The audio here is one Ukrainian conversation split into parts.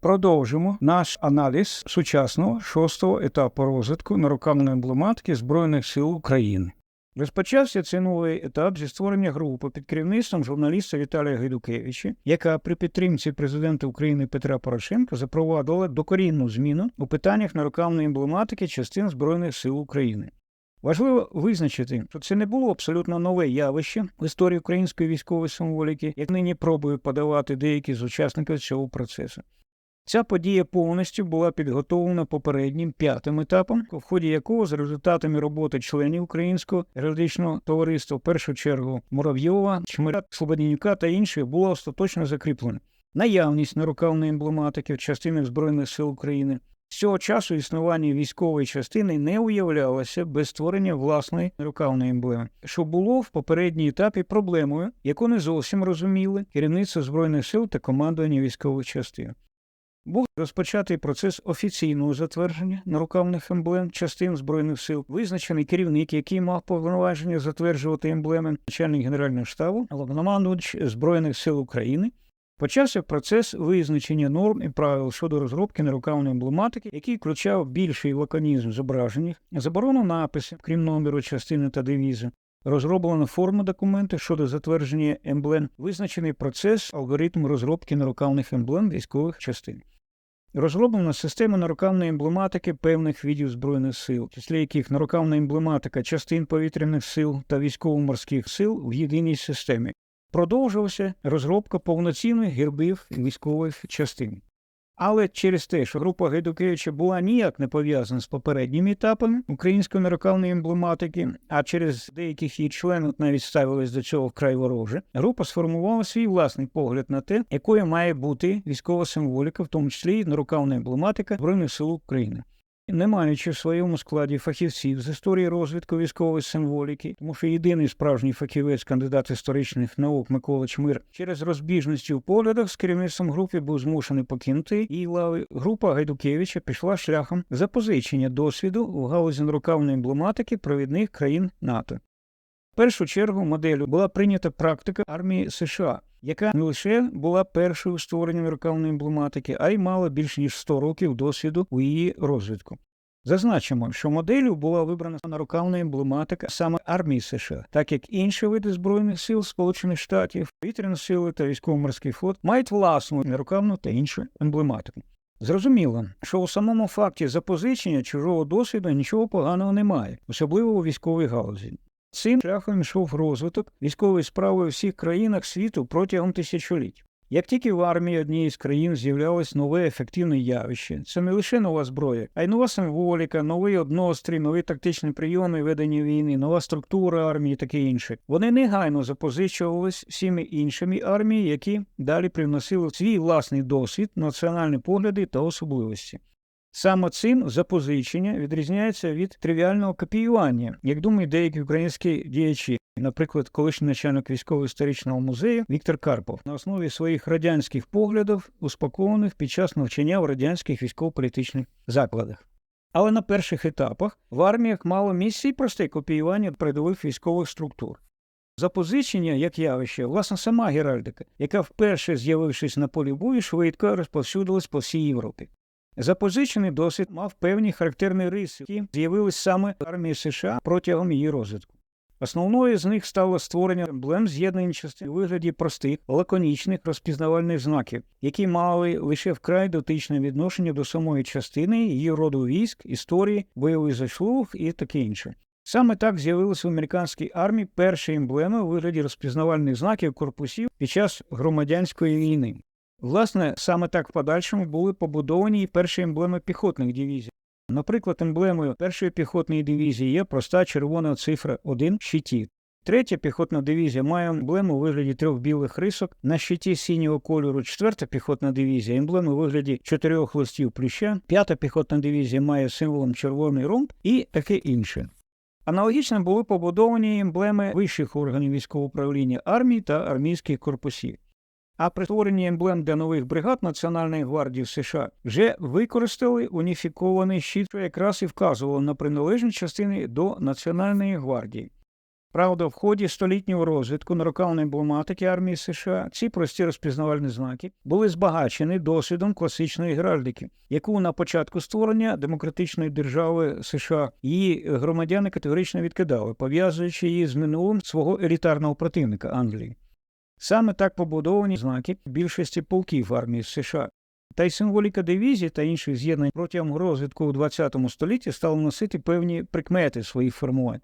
Продовжимо наш аналіз сучасного шостого етапу розвитку нарукавної емблематики Збройних сил України. Розпочався цей новий етап зі створення групи під керівництвом журналіста Віталія Гайдукевича, яка при підтримці президента України Петра Порошенка запровадила докорінну зміну у питаннях нарукавної емблематики частин Збройних сил України. Важливо визначити, що це не було абсолютно нове явище в історії української військової символіки, як нині пробують подавати деякі з учасників цього процесу. Ця подія повністю була підготовлена попереднім п'ятим етапом, в ході якого за результатами роботи членів Українського героїчного товариства, в першу чергу Муравйова, Чмиря, Слободянюка та інших, було остаточно закріплено наявність нарукавної емблематики в частинах Збройних сил України. З цього часу існування військової частини не уявлялося без створення власної нарукавної емблеми, що було в попередній етапі проблемою, яку не зовсім розуміли керівництво збройних сил та командування військових частин. Був розпочатий процес офіційного затвердження нарукавних емблем частин збройних сил, визначений керівник, який мав повноваження затверджувати емблеми, начальник генерального штабу, головномандувач збройних сил України. Почався процес визначення норм і правил щодо розробки нерукавної емблематики, який включав більший лаконізм зображень, заборону написів, крім номеру частини та девізу, розроблена форма документу щодо затвердження емблем, визначений процес, алгоритм розробки нерукавних емблем військових частин. Розроблена система нарукавної емблематики певних видів збройних сил, числі яких нарукавна емблематика частин повітряних сил та військово-морських сил в єдиній системі. Продовжувалася розробка повноцінних гербів військових частин. Але через те, що група Гайдукевича була ніяк не пов'язана з попередніми етапами української нарукавної емблематики, а через деяких її членів навіть ставились до цього вкрай вороже, група сформувала свій власний погляд на те, якою має бути військова символіка, в тому числі нарукавна емблематика Збройних сил України. Не маючи в своєму складі фахівців з історії розвитку військової символіки, тому що єдиний справжній фахівець, кандидат історичних наук Микола Чмир, через розбіжності в поглядах з керівництвом групи був змушений покинути її лави. Група Гайдукевича пішла шляхом запозичення досвіду в галузі нарукавної емблематики провідних країн НАТО. В першу чергу моделлю була прийнята практика армії США, яка не лише була першою створенням рукавної емблематики, а й мала більш ніж 100 років досвіду у її розвитку. Зазначимо, що моделлю була вибрана нарукавна емблематика саме армії США, так як інші види збройних сил Сполучених Штатів, повітряні сили та військово-морський флот мають власну нарукавну та іншу емблематику. Зрозуміло, що у самому факті запозичення чужого досвіду нічого поганого немає, особливо у військовій галузі. Цим шляхом йшов розвиток військової справи у всіх країнах світу протягом тисячоліть. Як тільки в армії однієї з країн з'являлось нове ефективне явище, це не лише нова зброя, а й нова символіка, новий однострій, нові тактичні прийоми ведення війни, нова структура армії таке інше. Вони негайно запозичувались всіми іншими арміями, які далі привносили свій власний досвід, національні погляди та особливості. Саме цим запозичення відрізняється від тривіального копіювання, як думають деякі українські діячі, наприклад, колишній начальник військово-історичного музею Віктор Карпов, на основі своїх радянських поглядів, успакованих під час навчання в радянських військово-політичних закладах. Але на перших етапах в арміях мало місце і просте копіювання передових військових структур. Запозичення як явище, власне, сама Геральдика, яка вперше з'явившись на полі бою, швидко розповсюдилась по всій Європі. Запозичений досвід мав певні характерні риси, які з'явились саме в армії США протягом її розвитку. Основною з них стало створення емблем з'єднання частин у вигляді простих, лаконічних розпізнавальних знаків, які мали лише вкрай дотичне відношення до самої частини, її роду військ, історії, бойових заслуг і таке інше. Саме так з'явилися в американській армії перші емблеми у вигляді розпізнавальних знаків корпусів під час громадянської війни. Власне, саме так в подальшому були побудовані і перші емблеми піхотних дивізій. Наприклад, емблемою першої піхотної дивізії є проста червона цифра 1 в щиті. Третя піхотна дивізія має емблему у вигляді трьох білих рисок на щиті синього кольору. Четверта піхотна дивізія емблему у вигляді чотирьох листів плюща. П'ята піхотна дивізія має символом червоний ромб і таке інше. Аналогічно були побудовані емблеми вищих органів військового управління армії та армійських корпусів. А при створенні емблем для нових бригад Національної гвардії США вже використали уніфікований щит, що якраз і вказував на приналежність частини до Національної гвардії. Правда, в ході столітнього розвитку нарукавної емблематики армії США ці прості розпізнавальні знаки були збагачені досвідом класичної геральдики, яку на початку створення демократичної держави США її громадяни категорично відкидали, пов'язуючи її з минулим свого елітарного противника Англії. Саме так побудовані знаки більшості полків армії США. Та й символіка дивізій та інших з'єднань протягом розвитку у ХХ столітті стала носити певні прикмети своїх формувань.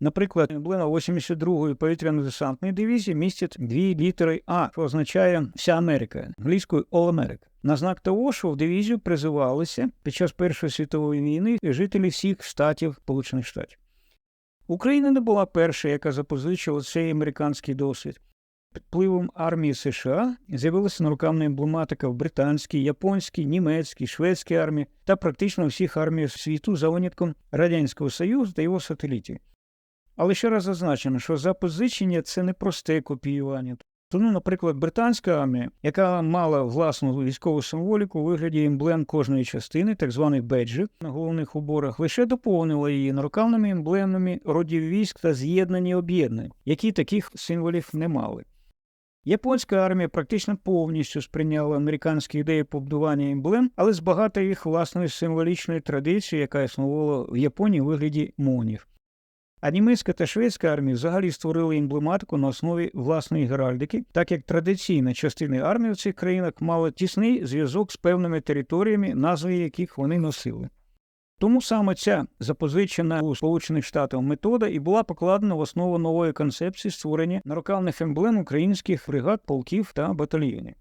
Наприклад, емблема 82-ї повітряно-десантної дивізії містить дві літери А, що означає вся Америка, англійською All America. На знак того, що в дивізію призивалися під час Першої світової війни жителі всіх штатів Сполучених Штатів. Україна не була першою, яка запозичила цей американський досвід. Під впливом армії США з'явилася нарукавна емблематика в британській, японській, німецькій, шведській армії та практично всіх арміях світу за винятком Радянського Союзу та його сателітів. Але ще раз зазначено, що запозичення це не просте копіювання. Тому, наприклад, британська армія, яка мала власну військову символіку у вигляді емблем кожної частини, так званих беджів на головних уборах, лише доповнила її нарукавними емблемами родів військ та з'єднані об'єднань, які таких символів не мали. Японська армія практично повністю сприйняла американські ідеї побудування емблем, але збагатила їх власною символічною традицією, яка існувала в Японії у вигляді монів. А німецька та шведська армії взагалі створили емблематику на основі власної геральдики, так як традиційна частина армії в цих країнах мала тісний зв'язок з певними територіями, назви яких вони носили. Тому саме ця запозичена у Сполучених Штатах метода і була покладена в основу нової концепції створення нарукавних емблем українських бригад, полків та батальйонів.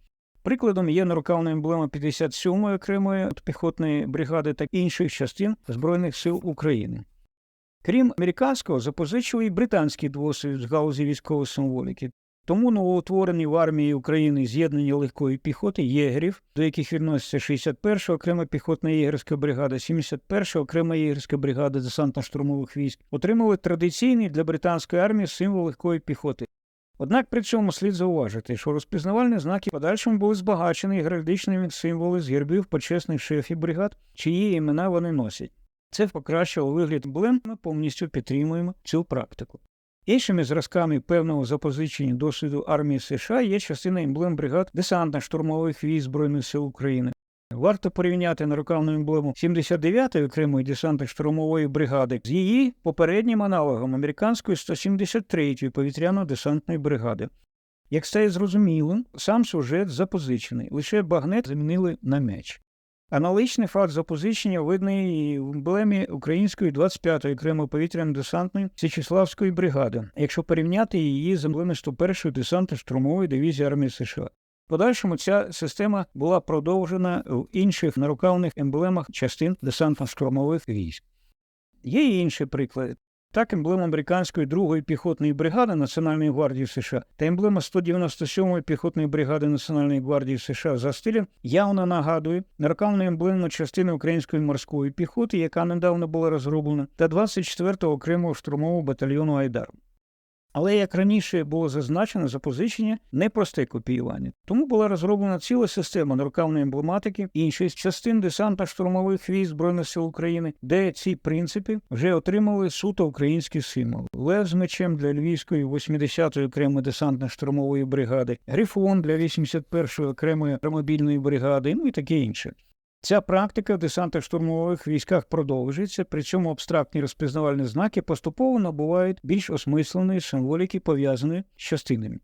Прикладом є нарукавна емблема 57-ї окремої піхотної бригади та інших частин Збройних сил України. Крім американського, запозичили й британський досвід з галузі військової символіки. Тому новоутворені в армії України з'єднання легкої піхоти єгерів, до яких відносяться 61-ша окрема піхотна єгерська бригада, 71-ша окрема єгерська бригада десантно-штурмових військ, отримали традиційний для британської армії символ легкої піхоти. Однак при цьому слід зауважити, що розпізнавальні знаки подальшому були збагачені геральдичними символи з гербів почесних шефів бригад, чиї імена вони носять. Це покращило вигляд емблем, ми повністю підтримуємо цю практику. Іншими зразками певного запозичення досвіду армії США є частина емблем бригад десантно-штурмових військ Збройних сил України. Варто порівняти нарукавну емблему 79-ї окремої десантно-штурмової бригади з її попереднім аналогом американської 173-ї повітряно-десантної бригади. Як стає зрозумілим, сам сюжет запозичений, лише багнет замінили на меч. Аналогічний факт запозичення видний і в емблемі української 25-ї окремої повітряно-десантної Січеславської бригади, якщо порівняти її з емблеми 101-ї десантно-штурмової дивізії армії США. Подальшому ця система була продовжена в інших нарукавних емблемах частин десантно-штурмових військ. Є й інші приклади. Так, емблема американської 2-ї піхотної бригади Національної гвардії США та емблема 197-ї піхотної бригади Національної гвардії США за стилем явно нагадує нарукавну емблему частини української морської піхоти, яка недавно була розроблена, та 24-го окремого штурмового батальйону Айдар. Але як раніше було зазначено, запозичення непросте копіювання. Тому була розроблена ціла система нарукавної емблематики інших частин десантно-штурмових військ Збройних сил України, де ці принципи вже отримали суто українські символи. Лев з мечем для Львівської 80-ї окремої десантно-штурмової бригади, Грифон для 81-ї окремої аеромобільної бригади, ну і таке інше. Ця практика в десантно-штурмових військах продовжується, при цьому абстрактні розпізнавальні знаки поступово набувають більш осмисленої символіки, пов'язаної з частинами.